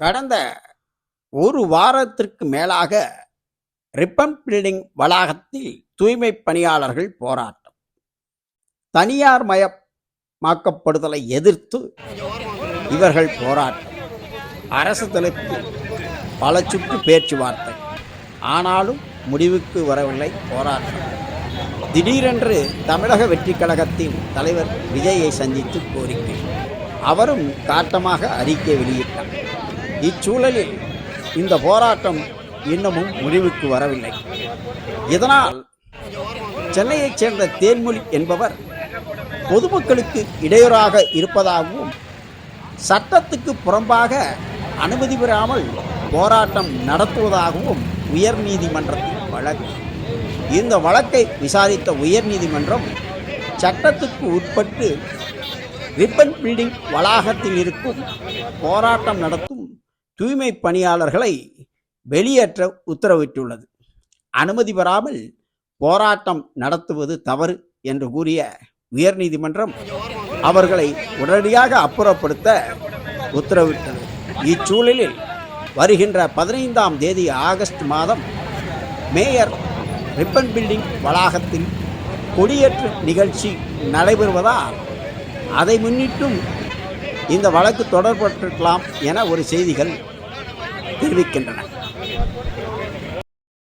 கடந்த ஒரு வாரத்திற்கு மேலாக ரிப்பன் பில்டிங் வளாகத்தில் தூய்மை பணியாளர்கள் போராட்டம். தனியார் மயமாக்கப்படுதலை எதிர்த்து இவர்கள் போராட்டம். அரசு தலைப்பு பல சுற்று பேச்சுவார்த்தை. ஆனாலும் முடிவுக்கு வரவில்லை போராட்டம். திடீரென்று தமிழக வெற்றி கழகத்தின் தலைவர் விஜயை சந்தித்து கோரிக்கை. அவரும் காட்டமாக அறிக்கை வெளியிட்டார். இச்சூழலில் இந்த போராட்டம் இன்னமும் முடிவுக்கு வரவில்லை. இதனால் சென்னையைச் சேர்ந்த தேன்மொழி என்பவர் பொதுமக்களுக்கு இடையூறாக இருப்பதாகவும் சட்டத்துக்கு புறம்பாக அனுமதி பெறாமல் போராட்டம் நடத்துவதாகவும் உயர்நீதிமன்றத்தில் வழக்கு. இந்த வழக்கை விசாரித்த உயர்நீதிமன்றம் சட்டத்துக்கு உட்பட்டு ரிப்பன் பில்டிங் வளாகத்தில் இருக்கும் போராட்டம் நடத்தும் தூய்மை பணியாளர்களை வெளியேற்ற உத்தரவிட்டுள்ளது. அனுமதி பெறாமல் போராட்டம் நடத்துவது தவறு என்று கூறிய உயர்நீதிமன்றம் அவர்களை உடனடியாக அப்புறப்படுத்த உத்தரவிட்டது. இச்சூழலில் வருகின்ற பதினைந்தாம் தேதி ஆகஸ்ட் மாதம் மேயர் ரிப்பன் பில்டிங் வளாகத்தில் கொடியேற்று நிகழ்ச்சி நடைபெறுவதால் அதை முன்னிட்டும் இந்த வழக்கு தொடர்பட்டிருக்கலாம் என ஒரு செய்திகள் தெரிவிக்கின்றன.